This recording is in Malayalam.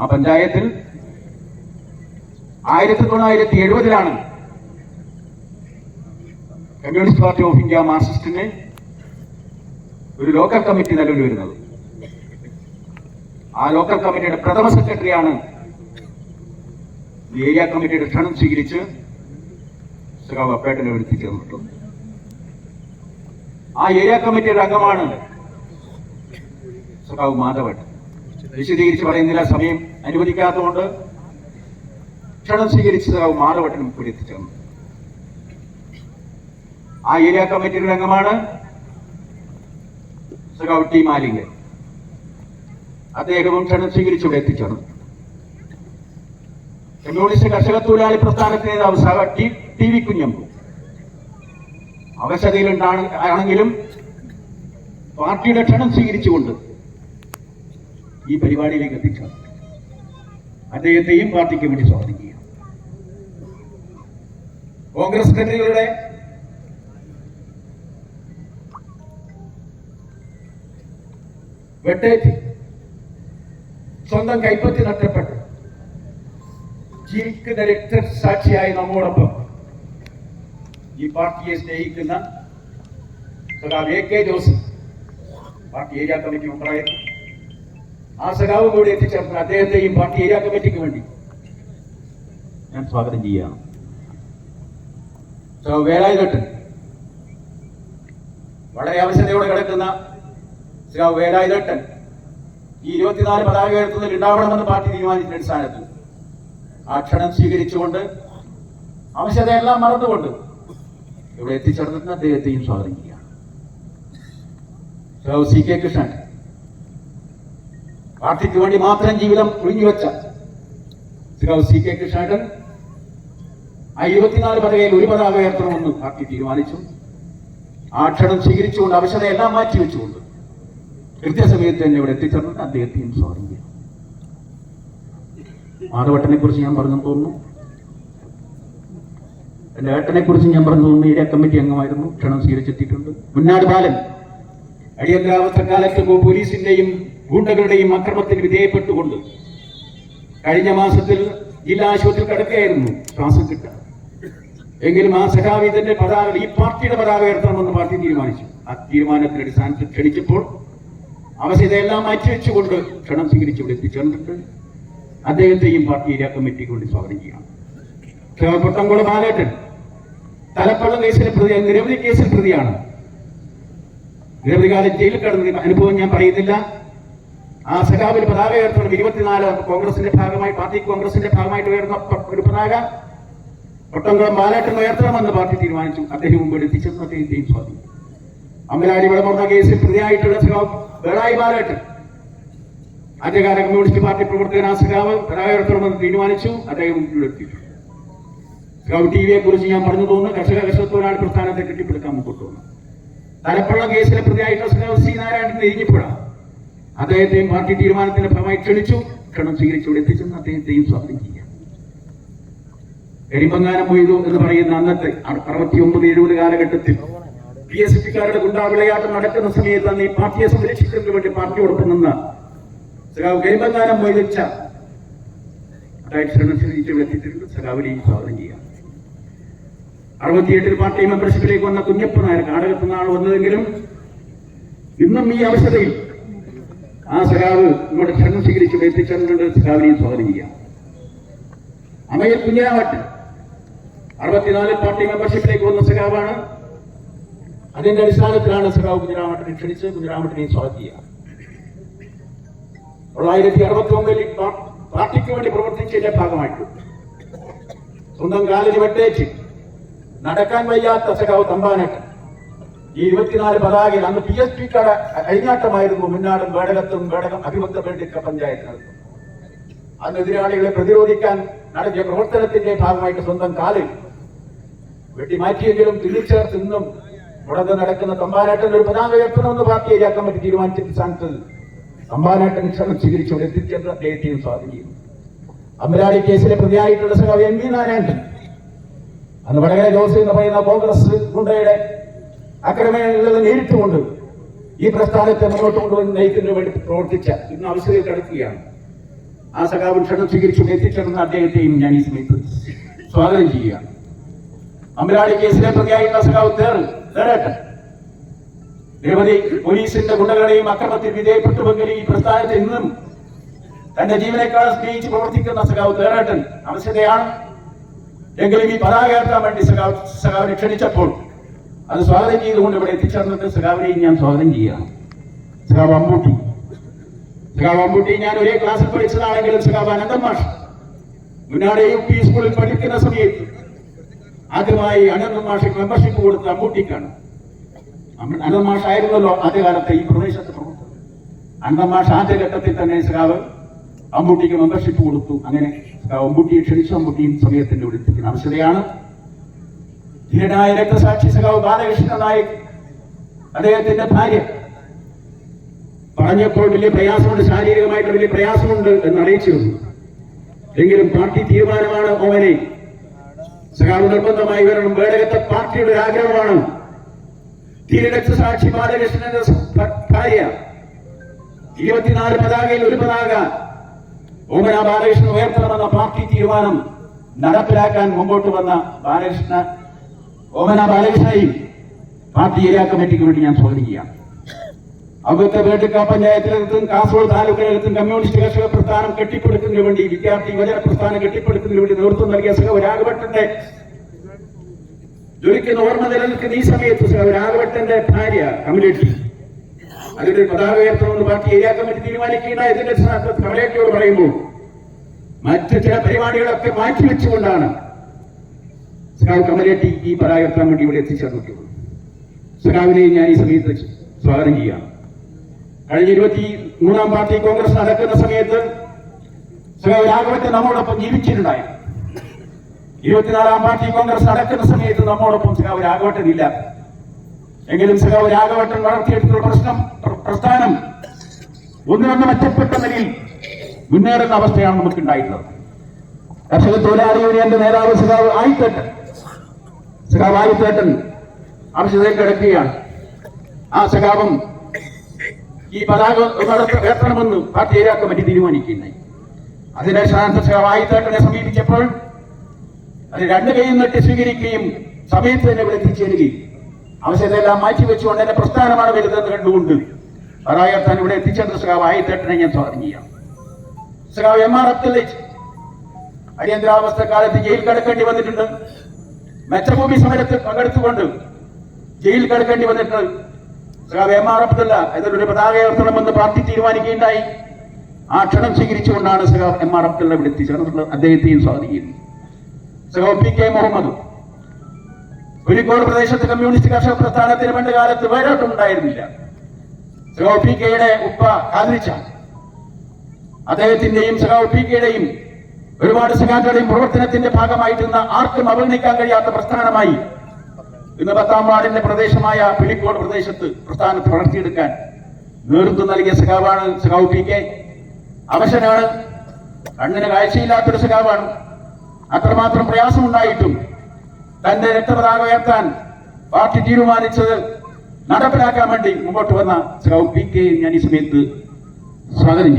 ആ പഞ്ചായത്തിൽ ആയിരത്തി തൊള്ളായിരത്തി എഴുപതിലാണ് കമ്മ്യൂണിസ്റ്റ് പാർട്ടി ഓഫ് ഇന്ത്യ മാർക്സിസ്റ്റിന് ഒരു ലോക്കൽ കമ്മിറ്റി നിലവിൽ വരുന്നത്. ആ ലോക്കൽ കമ്മിറ്റിയുടെ പ്രഥമ സെക്രട്ടറിയാണ് ഏരിയ കമ്മിറ്റിയുടെ ക്ഷണം സ്വീകരിച്ച് സഖാവ് അപ്പേട്ടനെ എത്തിച്ചേർന്നിട്ടുള്ളത് ആ ഏരിയ കമ്മിറ്റിയുടെ അംഗമാണ് സഖാവ് മാധവൻ. വിശദീകരിച്ച് പറയുന്നില്ല സമയം അനുവദിക്കാത്തതുകൊണ്ട് ക്ഷണം സ്വീകരിച്ച് സഖാവ് മാധവട്ടനും കൂടി എത്തിച്ചേർന്നു ആ ഏരിയ കമ്മിറ്റിയുടെ അംഗമാണ് ടി അദ്ദേഹവും ക്ഷണം സ്വീകരിച്ച് ഇവിടെ എത്തിച്ചേർന്നു. കമ്മ്യൂണിസ്റ്റ് കർഷക തൊഴിലാളി പ്രസ്ഥാനത്തെ നേതാവ് സഹ ടി ടി വി കുഞ്ഞമ്പു. അവശതയിലുണ്ടാണ് ആണെങ്കിലും പാർട്ടിയുടെ ക്ഷണം സ്വീകരിച്ചുകൊണ്ട് ഈ പരിപാടിയിലേക്ക് എത്തിച്ചു. അദ്ദേഹത്തെയും പാർട്ടിക്ക് വേണ്ടി സ്വാഗതം ചെയ്യാം കോൺഗ്രസ് കമ്മിറ്റികളുടെ വെട്ടേറ്റ് സ്വന്തം കൈപ്പറ്റി നഷ്ടപ്പെട്ടു. ജീവിക്കുന്ന രക്തസാക്ഷിയായി നമ്മോടൊപ്പം ഈ പാർട്ടിയെ സ്നേഹിക്കുന്ന സഖാവ് A K Joseph party area committee മെമ്പറായിരുന്നു. ആ സഖാവും കൂടി എത്തിച്ചേർത്ത് അദ്ദേഹത്തെയും പാർട്ടി ഏരിയ കമ്മിറ്റിക്ക് വേണ്ടി. ഞാൻ സ്വാഗതം ചെയ്യുകയാണ് സഖാവ് വേലായുധട്ടൻ വളരെ അവശതയോടെ കിടക്കുന്ന സഖാവ് വേലായുധട്ടൻ ഈ ഇരുപത്തിനാല് പതാക ഉയർത്തുന്നതിൽ ഉണ്ടാവണമെന്ന് പാർട്ടി തീരുമാനിച്ച അടിസ്ഥാനത്തിൽ ആ ക്ഷണം സ്വീകരിച്ചുകൊണ്ട് അവശതയെല്ലാം മറന്നുകൊണ്ട് ഇവിടെ എത്തിച്ചേർന്നിട്ട് അദ്ദേഹത്തെയും സ്വാഗതം ചെയ്യുകയാണ് സി കെ കൃഷ്ണൻ. പാർട്ടിക്ക് വേണ്ടി മാത്രം ജീവിതം ഒഴിഞ്ഞുവെച്ച ശ്രീ സി കെ കൃഷ്ണൻ ആ ഇരുപത്തിനാല് പതകയിൽ ഒരു പതാക ഉയർത്തണമെന്ന് പാർട്ടി തീരുമാനിച്ചു. ആ ക്ഷണം സ്വീകരിച്ചുകൊണ്ട് അവശതയെല്ലാം മാറ്റിവെച്ചുകൊണ്ട് കൃത്യസമയത്ത് തന്നെ ഇവിടെ എത്തിച്ചേർന്നിട്ട് അദ്ദേഹത്തെയും ചെയ്യാം മാധവട്ടനെ കുറിച്ച് ഞാൻ പറഞ്ഞു തോന്നുന്നു. എന്റെ ഏട്ടനെ കുറിച്ച് ഞാൻ പറഞ്ഞു തോന്നുന്നു. ഏരിയ കമ്മിറ്റി അംഗമായിരുന്നു. ക്ഷണം സ്വീകരിച്ചെത്തിയിട്ടുണ്ട്. മുന്നാട് ബാലൻ അടിയന്തരാവസ്ഥ കാലത്ത് പോലീസിന്റെയും ഗൂണ്ടകളുടെയും അക്രമത്തിന് വിധേയപ്പെട്ടുകൊണ്ട് കഴിഞ്ഞ മാസത്തിൽ ജില്ലാ ആശുപത്രിയിൽ കിടക്കുകയായിരുന്നു. ശ്വാസം എങ്കിലും ആ സഖാവിതന്റെ പതാക ഈ പാർട്ടിയുടെ പതാക ഉയർത്തണമെന്ന് പാർട്ടി തീരുമാനിച്ചു. ആ തീരുമാനത്തിന്റെ അടിസ്ഥാനത്തിൽ ക്ഷണിച്ചപ്പോൾ അവസ്ഥയെല്ലാം മാറ്റിവെച്ചുകൊണ്ട് ക്ഷണം സ്വീകരിച്ച് ഇവിടെ എത്തിച്ചേർന്നിട്ട് അദ്ദേഹത്തെയും പാർട്ടി ഏരിയ കമ്മിറ്റിക്ക് വേണ്ടി സ്വാഗതം ചെയ്യാം പൊട്ടംകുളം ബാലേട്ടൻ തലപ്പള്ളം കേസിലെ പ്രതി നിരവധി കേസിൽ പ്രതിയാണ്. നിരവധി കാലം ജയിലിൽ കിടന്ന അനുഭവം ഞാൻ പറയുന്നില്ല. ആ സഖാവിൽ പതാക ഉയർത്തണം ഇരുപത്തിനാല് കോൺഗ്രസിന്റെ ഭാഗമായി പാർട്ടി കോൺഗ്രസിന്റെ ഭാഗമായിട്ട് ഉയർന്ന ഒരു പതാക. ഒട്ടംകുളം ബാലേട്ടൻ ഉയർത്തണമെന്ന് പാർട്ടി തീരുമാനിച്ചു. അദ്ദേഹം മുമ്പ് എത്തിച്ചെന്ന് അദ്ദേഹത്തെയും സ്വാധീനം അമ്പലാരി വിളമുറന്ന കേസിൽ പ്രതിയായിട്ടുള്ള സഖാവ് വേളായി ബാലേട്ടൻ. ആദ്യകാല കമ്മ്യൂണിസ്റ്റ് പാർട്ടി പ്രവർത്തകൻ ആ സഖാവ് പതാക ഉയർത്തണമെന്ന് തീരുമാനിച്ചു. അദ്ദേഹം മുമ്പിൽ എത്തിയിട്ടുണ്ട് സഖാവ് ടി വിയെ കുറിച്ച് ഞാൻ പറഞ്ഞു തോന്നുന്നു. കർഷക കർഷകത്തോടാണ് പ്രസ്ഥാനത്തെ കെട്ടിപ്പടുക്കാൻ മുമ്പോട്ട് വന്നു. തലപ്പുള്ള കേസിലെ പ്രതിയായിട്ടുള്ള സഖാവ് സി നാരായണൻ ഇരിഞ്ഞിപ്പുഴ. അദ്ദേഹത്തെയും പാർട്ടി തീരുമാനത്തിന്റെ ഫലമായി ക്ഷണിച്ചു. ക്ഷണം സ്വീകരിച്ചു ഇവിടെ എത്തിച്ചെന്ന് അദ്ദേഹത്തെയും സ്വാഗതം ചെയ്യാം എരിമങ്ങാനം മൊയ്തു എന്ന് പറയുന്ന അന്നത്തെ അറുപത്തി ഒമ്പത് എഴുപത് കാലഘട്ടത്തിൽ പി എസ് പിക്കാരുടെ ഗുണ്ടാ വിളയാട്ടം നടക്കുന്ന സമയത്ത് അന്ന് ഈ പാർട്ടിയെ സംരക്ഷിക്കുന്നതിന് വേണ്ടി പാർട്ടിയോടൊപ്പം നിന്ന സഖാവ് കരിമങ്ങാനം വെച്ച അതായത് ക്ഷണം ഇവിടെ എത്തിയിട്ടുണ്ട് സഖാവിനെയും സ്വാഗതം ചെയ്യാം അറുപത്തിയെട്ടിൽ പാർട്ടി മെമ്പർഷിപ്പിലേക്ക് വന്ന കുഞ്ഞപ്പ നായർ കാടകത്തു നിന്നാണ് വന്നതെങ്കിലും ഇന്നും ഈ അവസ്ഥയിൽ ആ സഖാവ് ഇങ്ങോട്ട് ക്ഷണം സ്വീകരിച്ച് വേപ്പിച്ചിട്ടുണ്ട് സഖാവിനെയും സ്വാഗതം ചെയ്യാം അമയൽ കുഞ്ഞിരാമട്ടൻ അറുപത്തിനാല് പാർട്ടി മെമ്പർഷിപ്പിലേക്ക് വന്ന സഖാവാണ്. അതിന്റെ അടിസ്ഥാനത്തിലാണ് സഖാവ് കുഞ്ഞിരാമട്ടനെ ക്ഷണിച്ച് കുഞ്ഞിരാമട്ടനെയും സ്വാഗതം ചെയ്യുക തൊള്ളായിരത്തി അറുപത്തി ഒമ്പതിൽ പാർട്ടിക്ക് വേണ്ടി പ്രവർത്തിച്ചതിന്റെ ഭാഗമായിട്ട് സ്വന്തം കാലിന് വെട്ടേച്ച് നടക്കാൻ വയ്യാത്ത സഖാവ് തമ്പാനട്ടൻ. ഈ ഇരുപത്തിനാല് പതാകയിൽ അന്ന് പി എസ് പിക്കാരുടെ അഴിഞ്ഞാട്ടമായിരുന്നു മുന്നാടും വേടകത്തും വേടകം അഭിമുക്ത വേണ്ടിക്ക പഞ്ചായത്ത് നടത്തും അന്ന് എതിരാളികളെ പ്രതിരോധിക്കാൻ നടത്തിയ പ്രവർത്തനത്തിന്റെ ഭാഗമായിട്ട് സ്വന്തം കാലിൽ വെട്ടിമാറ്റിയെങ്കിലും തിരിച്ചേർത്ത് ഇന്നും മുടങ്ങ് നടക്കുന്ന തമ്പാനാട്ടൻ ഒരു പതാക ഉയർത്തണമെന്ന് പാർട്ടി ഏരിയ കമ്മിറ്റി തീരുമാനിച്ച സ്ഥാനത്ത് തമ്പാനാട്ടൻ ക്ഷണം സ്വീകരിച്ചു. എത്തിച്ചെന്ന് അദ്ദേഹത്തെയും സ്വാധീനിക്കുന്നു അമ്പലാടി കേസിലെ പ്രതിയായിട്ടുള്ള സഹ എം വി നാരായണൻ. അന്ന് വടകര ജോസ് എന്ന് പറയുന്ന കോൺഗ്രസ് ഗുണ്ടയുടെ ആക്രമണങ്ങളിൽ നേരിട്ടുകൊണ്ട് ഈ പ്രസ്ഥാനത്തെ മുന്നോട്ട് കൊണ്ടുവന്ന് നയിക്കുന്നതിന് വേണ്ടി പ്രവർത്തിച്ച ഇന്ന് അവസരം കിടക്കുകയാണ്. ആ സഖാവ് ക്ഷണം സ്വീകരിച്ചു എത്തിച്ചേർന്ന അദ്ദേഹത്തെയും ഞാൻ ഈ സമയത്ത് സ്വാഗതം ചെയ്യുകയാണ് അമ്പലാടി കേസിലെ പ്രതിയായിട്ടുള്ള സഖാവ് തേരേട്ടൻ. നിരവധി പോലീസിന്റെ ഗുണ്ടകളുടെയും അക്രമത്തിൽ വിധേയപ്പെട്ടുവെങ്കിൽ ഈ പ്രസ്ഥാനത്തെ ഇന്നും തന്റെ ജീവനേക്കാൾ സ്നേഹിച്ച് പ്രവർത്തിക്കുന്ന സഖാവ് തേറട്ടൻ അവശതയാണ്. എങ്കിലും ഈ പതാക ഉയർത്താൻ വേണ്ടി സഖാവ് സഖാവിനെ ക്ഷണിച്ചപ്പോൾ അത് സ്വാഗതം ചെയ്തുകൊണ്ട് ഇവിടെ എത്തിച്ചേർന്നിട്ട് സഖാവിനെയും ഞാൻ സ്വാഗതം ചെയ്യുകയാണ്. സഖാവ് അമ്പൂട്ടി. സഖാവ് അമ്പൂട്ടി ഞാൻ ഒരേ ക്ലാസ്സിൽ പഠിച്ചതാണെങ്കിലും സഖാവ് അനന്തം മാഷ്. മുന്നാട് യു പി സ്കൂളിൽ പഠിക്കുന്ന സമയത്ത് ആദ്യമായി അനന്തം മാഷ് മെമ്പർഷിപ്പ് കൊടുത്ത അമ്പൂട്ടിക്കാണ്. അനന്തം മാഷ് ആയിരുന്നല്ലോ ആദ്യകാലത്തെ ഈ പ്രദേശത്ത് അനന്തം മാഷ് ആദ്യഘട്ടത്തിൽ തന്നെ സഖാവ് അമ്പൂട്ടിക്ക് മെമ്പർഷിപ്പ് കൊടുത്തു. അങ്ങനെ അമ്പൂട്ടിയെ ക്ഷണിച്ചു. അമ്പൂട്ടിയും സമയത്തിന്റെ എത്തിക്കുന്ന അവസ്ഥയാണ് ധീരനായ രക്തസാക്ഷി സഖാവ് ബാലകൃഷ്ണ നായക് അദ്ദേഹത്തിന്റെ ഭാര്യ. പറഞ്ഞപ്പോൾ വലിയ പ്രയാസമുണ്ട് ശാരീരികമായിട്ട് വലിയ പ്രയാസമുണ്ട് എന്ന് അറിയിച്ചു. എങ്കിലും പാർട്ടി തീരുമാനമാണ് ഓവനെ സഖാവ് നിർബന്ധമായി വരണം വേടകത്തെ പാർട്ടിയുടെ ഒരു ആഗ്രഹമാണ് ധീരരക്തസാക്ഷി ബാലകൃഷ്ണന്റെ ഭാര്യ. ഇരുപത്തിനാല് പതാകയിൽ ഒരു പതാക. ഓമന ബാലകൃഷ്ണൻ ഉയർത്തണമെന്ന പാർട്ടി തീരുമാനം നടപ്പിലാക്കാൻ മുമ്പോട്ട് വന്ന ബാലകൃഷ്ണ ഓമന ബാലകൃഷ്ണായി പാർട്ടി ഏരിയ കമ്മിറ്റിക്ക് വേണ്ടി ഞാൻ സ്വാഗതം ചെയ്യാം. അവിടുത്തെ വേട്ടുക പഞ്ചായത്തിനകത്തും കാസർഗോഡ് താലൂക്കിനകത്തും കമ്മ്യൂണിസ്റ്റ് കർഷക പ്രസ്ഥാനം കെട്ടിപ്പടുക്കുന്നതിന് വേണ്ടി വിദ്യാർത്ഥി യുവജന പ്രസ്ഥാനം കെട്ടിപ്പടുക്കുന്നതിന് വേണ്ടി നേതൃത്വം നൽകിയ സഹ രാഘവട്ടന്റെ ജ്വലിക്കുന്ന ഓർമ്മ നിലനിൽക്കുന്ന ഈ സമയത്ത് സഹ രാഘവട്ടന്റെ ഭാര്യ കമ്മ്യൂണിറ്റി അതിന്റെ പതാക ഉയർത്തണമെന്ന് പാർട്ടി ഏരിയ കമ്മിറ്റി തീരുമാനിക്കേണ്ട ഇതിന്റെ കമലേട്ടിയോട് പറയുമ്പോൾ മറ്റു ചില പരിപാടികളൊക്കെ മാറ്റിവെച്ചുകൊണ്ടാണ് സഖാവ് കമലേട്ടി ഈ പതാക ഉയർത്താൻ വേണ്ടി ഇവിടെ എത്തിച്ചേർന്നിട്ടുള്ളത് സഖാവിനെയും ഞാൻ ഈ സമയത്ത് സ്വാഗതം ചെയ്യാം കഴിഞ്ഞ ഇരുപത്തി മൂന്നാം പാർട്ടി കോൺഗ്രസ് നടക്കുന്ന സമയത്ത് സഖാവ് രാഘവത്തെ നമ്മോടൊപ്പം ജീവിച്ചിട്ടുണ്ടായി. ഇരുപത്തിനാലാം പാർട്ടി കോൺഗ്രസ് നടക്കുന്ന സമയത്ത് നമ്മോടൊപ്പം സഖാവ് രാഘവട്ടൻ ഇല്ല. എങ്കിലും സഖാവ് രാഘവട്ടൻ വളർത്തിയെടുത്തുള്ള പ്രശ്നം പ്ര- പ്രസ്ഥാനം ഒന്നിനൊന്ന് മെച്ചപ്പെട്ട നിലയിൽ മുന്നേറുന്ന അവസ്ഥയാണ് നമുക്ക് ഉണ്ടായിട്ടുള്ളത് കർഷക തൊഴിലാളി യൂണിയന്റെ നേതാവ് സഖാവ് ആയിത്തേട്ടൻ സഖാവ് ചേട്ടൻ ആവശ്യതയിൽ കിടക്കുകയാണ്. ആ സഖാപം ഈ പതാക ഉയർത്ത- ഉയർത്തണമെന്ന് പാർട്ടി ഏരിയ കമ്മിറ്റി തീരുമാനിക്കുകയുണ്ടായി. അതിനെ ശാന്ത സഖാവ് ചേട്ടനെ സമീപിച്ചപ്പോൾ അത് രണ്ടു കൈയും നെട്ടി സ്വീകരിക്കുകയും സമയത്ത് തന്നെ ഇവിടെ എത്തിച്ചേരുകയും മാറ്റി വെച്ചുകൊണ്ട് എന്റെ പ്രസ്ഥാനമാണ് വരുന്നത് കണ്ടുകൊണ്ട് പതാകത്താൻ ഇവിടെ എത്തിച്ചേർന്ന സഖാവ് ആയിത്തേട്ടനെ ഞാൻ സ്വാഗതം സഖാവ് എം ആർ അബ്ദുള്ള അടിയന്തരാവസ്ഥ കാലത്ത് ജയിൽ കിടക്കേണ്ടി വന്നിട്ടുണ്ട്. മെച്ചഭൂമി സമരത്തിൽ പങ്കെടുത്തുകൊണ്ട് ജയിൽ കിടക്കേണ്ടി വന്നിട്ട് ആർ അബ്ദുള്ള ഇതിലൊരു പതാക ഉയർത്തണമെന്ന് പാർട്ടി തീരുമാനിക്കുകയുണ്ടായി. ആ ക്ഷണം സ്വീകരിച്ചുകൊണ്ടാണ് സഹാബ് എം ആർ അബ്ദുള്ള ഇവിടെ എത്തിച്ചേർന്നിട്ടുള്ള അദ്ദേഹത്തെയും സ്വാഗതം സഹോ പി കെ മുഹമ്മദ് കുരിക്കോട് പ്രദേശത്ത് കമ്മ്യൂണിസ്റ്റ് കർഷക പ്രസ്ഥാനത്തിന് പണ്ട് കാലത്ത് വേരോട്ടമുണ്ടായിരുന്നില്ല സഹോ പി കെയുടെ ഉപ്പ കാതിരിച്ച അദ്ദേഹത്തിന്റെയും സഹോ പി കെയുടെയും ഒരുപാട് സഖാക്കളുടെയും പ്രവർത്തനത്തിന്റെ ഭാഗമായിട്ടിന്ന് ആർക്കും അവഗണിക്കാൻ കഴിയാത്ത പ്രസ്ഥാനമായി ഇന്ന് പത്താം വാർഡിന്റെ പ്രദേശമായ പിലിക്കോട് പ്രദേശത്ത് പ്രസ്ഥാനത്ത് വളർത്തിയെടുക്കാൻ നേതൃത്വം നൽകിയ സഖാവാണ് സഖാവ് പി കെ. അവശനാണ്. കണ്ണിന് കാഴ്ചയില്ലാത്തൊരു സഖാവാണ്. അത്രമാത്രം പ്രയാസമുണ്ടായിട്ടും തന്റെ രക്തപതാക ഉയർത്താൻ പാർട്ടി തീരുമാനിച്ചത് നടപ്പിലാക്കാൻ വേണ്ടി മുമ്പോട്ട് വന്ന സഖാവ് പി കെ ഞാൻ ഈ സമയത്ത് സ്വാഗതം ചെയ്യും